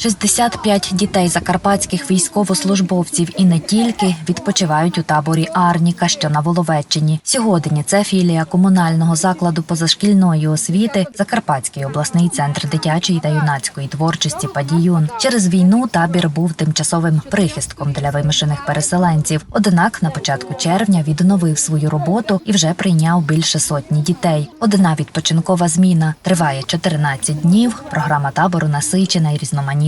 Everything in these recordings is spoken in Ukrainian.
65 дітей закарпатських військовослужбовців і не тільки відпочивають у таборі Арніка, що на Воловеччині. Сьогодні це філія комунального закладу позашкільної освіти, Закарпатський обласний центр дитячої та юнацької творчості Падіюн. Через війну табір був тимчасовим прихистком для вимушених переселенців. Однак на початку червня відновив свою роботу і вже прийняв більше сотні дітей. Одна відпочинкова зміна триває 14 днів. Програма табору насичена і різноманітна.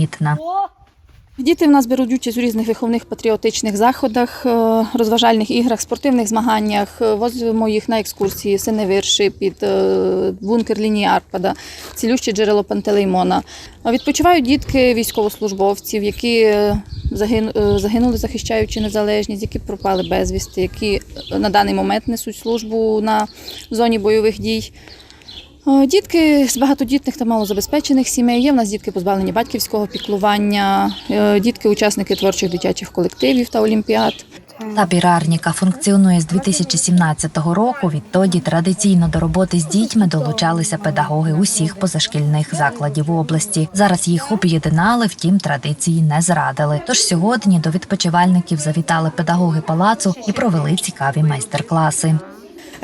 Діти в нас беруть участь у різних виховних патріотичних заходах, е, розважальних іграх, спортивних змаганнях. Е, Возимо їх на екскурсії, синевирші під е, бункер лінії Арпада, цілюще джерело Пантелеймона. Відпочивають дітки військовослужбовців, які загину- загинули, захищаючи незалежність, які пропали безвісти, які на даний момент несуть службу на зоні бойових дій. Е, Дітки з багатодітних та малозабезпечених сімей. Є в нас дітки позбавлені батьківського піклування, е, дітки учасники творчих дитячих колективів та олімпіад. Табір Арніка функціонує з 2017 року. Відтоді традиційно до роботи з дітьми долучалися педагоги усіх позашкільних закладів області. Зараз їх об'єднали, втім традиції не зрадили. Тож сьогодні до відпочивальників завітали педагоги палацу і провели цікаві майстер-класи.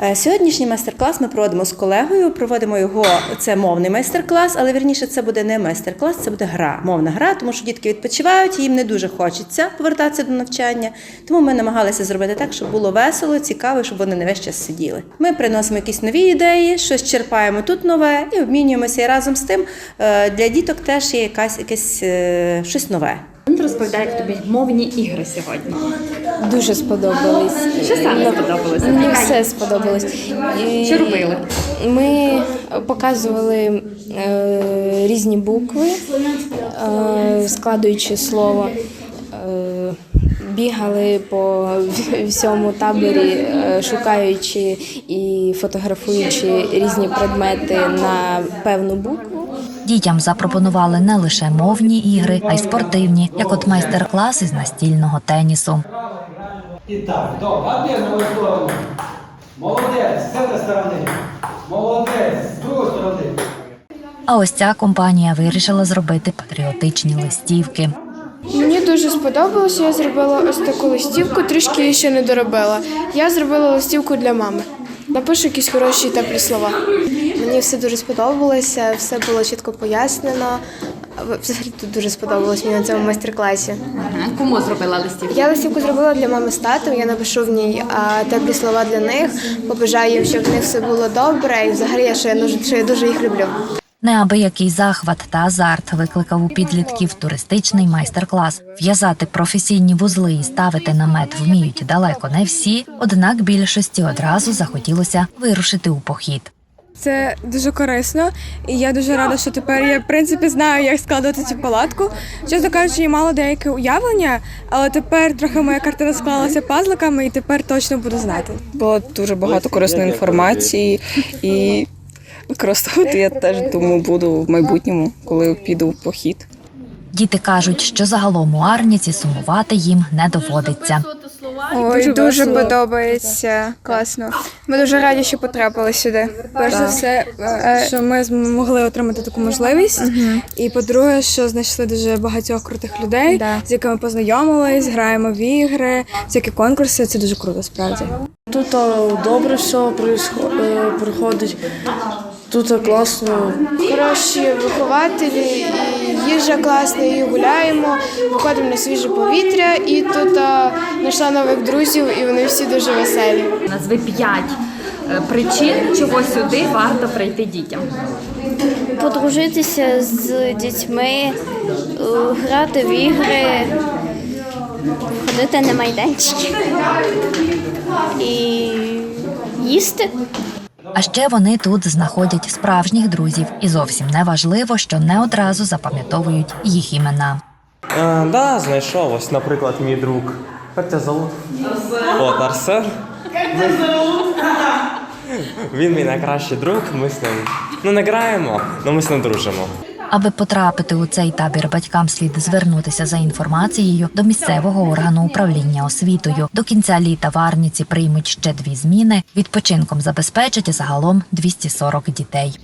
Е, Сьогоднішній майстер-клас ми проводимо з колегою. Проводимо його це мовний майстер-клас, але вірніше це буде не майстер-клас, це буде гра, мовна гра, тому що дітки відпочивають, їм не дуже хочеться повертатися до навчання. Тому ми намагалися зробити так, щоб було весело, цікаво, щоб вони не весь час сиділи. Ми приносимо якісь нові ідеї, щось черпаємо тут нове і обмінюємося. І разом з тим е, для діток теж є якась якесь е, щось нове. Розповідай, як тобі мовні ігри сьогодні. Дуже сподобались. Що саме сподобалося? Мені Яка- все сподобалось. Що робили? Ми показували е, різні букви, е, складуючи слово. Е, Бігали по всьому таборі, е, шукаючи і фотографуючи різні предмети на певну букву. Дітям запропонували не лише мовні ігри, а й спортивні, як от майстер-класи з настільного тенісу. І так, добре, а де на мою сторону? Молодець, з цієї сторони. Молодець, з другої сторони. А ось ця компанія вирішила зробити патріотичні листівки. Мені дуже сподобалося. Я зробила ось таку листівку, трішки її ще не доробила. Я зробила листівку для мами. Напишу якісь хороші теплі слова. Мені все дуже сподобалося, все було чітко пояснено. Взагалі тут дуже сподобалось мені на цьому майстер-класі. Кому зробила листівку? Я листівку зробила для мами з татом. Я напишу в ній а, теплі слова для них. Побажаю їм, щоб в них все було добре. І взагалі я я дуже, що я дуже їх люблю. Неабиякий захват та азарт викликав у підлітків туристичний майстер-клас. В'язати професійні вузли і ставити намет вміють далеко не всі, однак більшості одразу захотілося вирушити у похід. Це дуже корисно, і я дуже рада, що тепер я в принципі знаю, як складати цю палатку. Чесно кажучи, я мала деяке уявлення, але тепер трохи моя картина склалася пазликами, і тепер точно буду знати. Було дуже багато корисної інформації і використовувати я теж думаю буду в майбутньому, коли піду в похід. Діти кажуть, що загалом у Арніці сумувати їм не доводиться. Ой, дуже, подобається. Класно. Ми дуже раді, що потрапили сюди. Перш за все, е, що ми змогли отримати таку можливість. І по-друге, що знайшли дуже багатьох крутих людей, Да. з якими познайомились, граємо в ігри, всякі конкурси. Це дуже круто, справді. Тут добре все е, проходить. Тут класно. Хороші вихователі, і їжа класна, і гуляємо, виходимо на свіже повітря, і тут знайшла нових друзів, і вони всі дуже веселі. Назви п'ять е, причин, чого сюди варто прийти дітям. Подружитися з дітьми, е, грати в ігри, ходити на майданчики і їсти. А ще вони тут знаходять справжніх друзів, і зовсім не важливо, що не одразу запам'ятовують їх імена. Е, да, знайшов. Ось, наприклад, мій друг. Як тебе зовут? От Арсен. Він мій найкращий друг. Ми з ним ну не граємо, але ми з ним дружимо. Аби потрапити у цей табір, батькам слід звернутися за інформацією до місцевого органу управління освітою. До кінця літа в Арніці приймуть ще дві зміни. Відпочинком забезпечать загалом 240 дітей.